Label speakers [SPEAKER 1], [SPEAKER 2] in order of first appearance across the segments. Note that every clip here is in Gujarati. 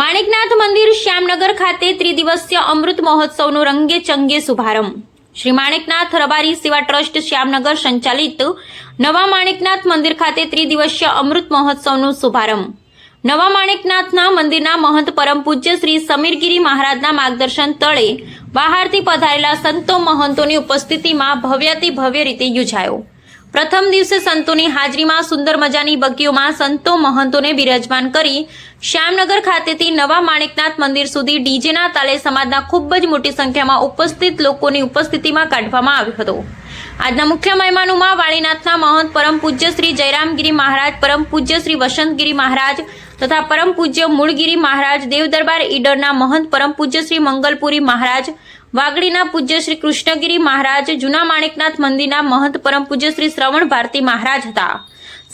[SPEAKER 1] માણિકનાથ મંદિર શ્યામનગર ખાતે ત્રિદિવસીય અમૃત મહોત્સવનો રંગે ચંગે શુભારંભ. શ્રી માણેકનાથ રબારી સેવા ટ્રસ્ટ શ્યામનગર સંચાલિત નવા માણેકનાથ મંદિર ખાતે ત્રિદિવસીય અમૃત મહોત્સવનો શુભારંભ. નવા માણેકનાથના મંદિરના મહંત પરમ પૂજ્ય શ્રી સમીરગીરી મહારાજના માર્ગદર્શન તળે બહારથી પધારેલા સંતો મહંતોની ઉપસ્થિતિમાં ભવ્યાતિ ભવ્ય રીતે યોજાયો. પ્રથમ દિવસે સંતોની હાજરીમાં સુંદર મજાની બગીઓમાં સંતો મહંતોને બિરાજમાન કરી શ્યામનગર ખાતેથી નવા માણિકનાથ મંદિર સુધી ડીજેના તાલે સમાજના ખૂબ જ મોટી સંખ્યામાં ઉપસ્થિત લોકોની ઉપસ્થિતિમાં કાઢવામાં આવ્યો હતો. આજના મુખ્ય મહેમાનોમાં વાળીનાથના મહંત પરમ પૂજ્ય શ્રી જયરામગીરી મહારાજ, પરમ પૂજ્ય શ્રી વસંતગીરી મહારાજ તથા પરમ પૂજ્ય મૂળગીરી મહારાજ, દેવદરબાર ઈડરના મહંત પરમ પૂજ્ય શ્રી મંગલપુરી મહારાજ, વાગડીના પૂજ્ય શ્રી કૃષ્ણગીરી મહારાજ, જૂના માણિકનાથ મંદિરના મહંત પરમ પૂજ્ય શ્રી શ્રવણ ભારતી મહારાજ હતા.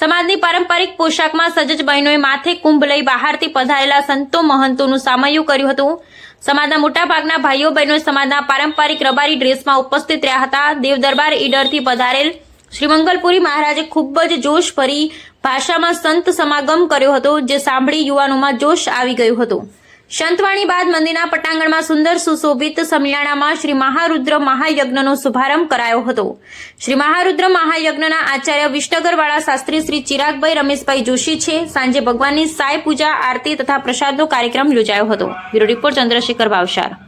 [SPEAKER 1] સમાજની પારંપરિક પોશાકમાં સજજ બહેનોએ માથે કુંભ લઈ બહારથી પધારેલા સંતો મહંતોનું સામયું કર્યું હતું. સમાજના મોટાભાગના ભાઈઓ બહેનો સમાજના પારંપરિક રબારી ડ્રેસમાં ઉપસ્થિત રહ્યા હતા. દેવ દરબાર ઈડરથી પધારેલ શ્રીમંગલપુરી મહારાજે ખૂબ જ જોશ ભરી ભાષામાં સંત સમાગમ કર્યો હતો, જે સાંભળી યુવાનોમાં જોશ આવી ગયું હતું. સંતવાણી બાદ મંદિરના પટાંગણમાં સુંદર સુશોભિત સમિયાણામાં શ્રી મહારુદ્ર મહાયજ્ઞનો શુભારંભ કરાયો હતો. શ્રી મહારુદ્ર મહાયજ્ઞના આચાર્ય વિષ્ણગરવાળા શાસ્ત્રી શ્રી ચિરાગભાઈ રમેશભાઈ જોશી છે. સાંજે ભગવાનની સાય પૂજા, આરતી તથા પ્રસાદનો કાર્યક્રમ યોજાયો હતો. Bureau report Chandrashekhar Bhavsar.